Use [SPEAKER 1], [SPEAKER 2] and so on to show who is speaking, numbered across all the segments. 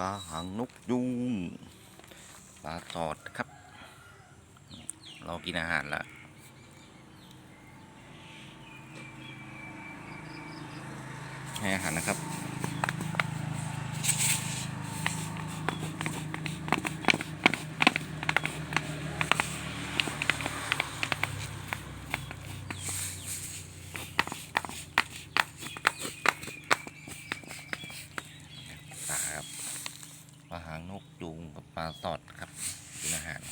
[SPEAKER 1] ลาหางนกยุงปลาสอดครับรอกินอาหารแล้วให้อาหารนะครับ ปลาครับปลาหางนก ยูงกับปลาสอดครับกินอาหาร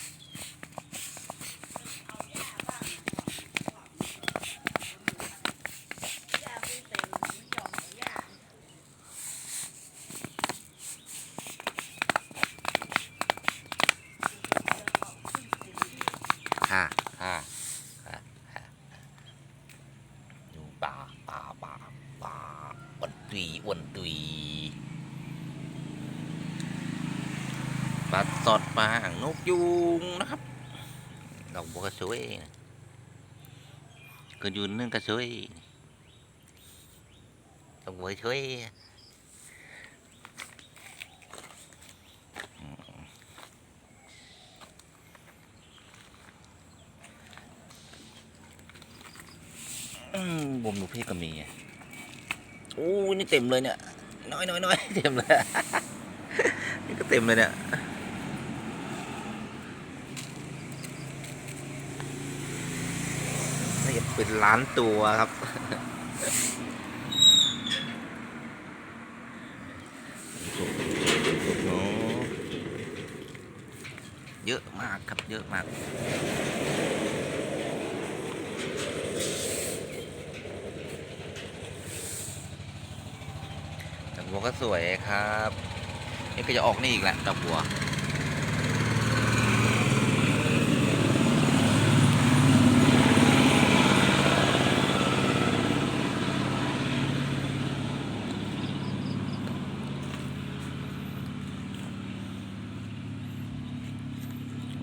[SPEAKER 1] ค่ะค่ะค่ะค่ะดูปลาปลาปลาปลาอ้วนตุยอ้วนตุย ปลาสอดปลาหางนกยูงนะครับ ดอกบัวกระสวยก็อยืนนึ่งกระสวยดอกบัวช่วยบ่มหนูพี่ก็มีอะโอ้นี่เต็มเลยเนี่ย น้อยน้อยน้อยเต็มเลย นี่ก็เต็มเลยเนี่ย เป็นล้านตัวครับ เยอะมากครับเยอะมากดอกบัวก็สวยครับ นี่ก็จะออกนี่อีกแล้วดอกบัว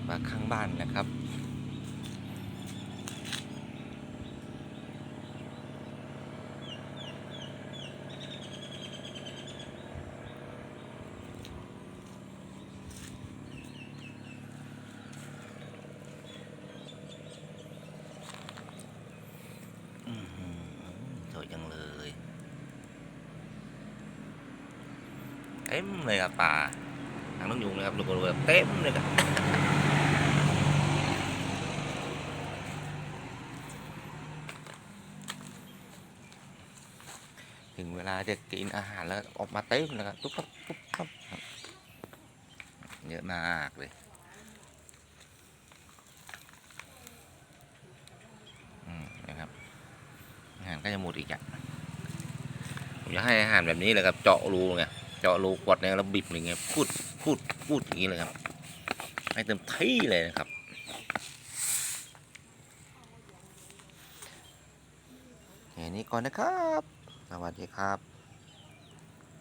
[SPEAKER 1] มาข้างบ้านนะครับอื้อหือสวยจังเลยเต็มเลยครับป่าทางน้องยุงเลยครับดูดูแบบเต็มเลยครับ ถึงเวลาจะกินอาหารแล้วออกมาเต็มแล้วครับปุ๊บปั๊บปุ๊บปั๊บครับเยอะมากเลยอืมนะครับอาหารก็จะหมดอีกอะผมจะให้อาหารแบบนี้เลยครับเจาะรูไงเจาะรูกดเนี่ยแล้วบิบอย่างเงี้ยพูดพูดพูดอย่างนี้เลยครับ ให้เต็มที่เลยนะครับแค่นี้ก่อนนะครับ สวัสดีครับ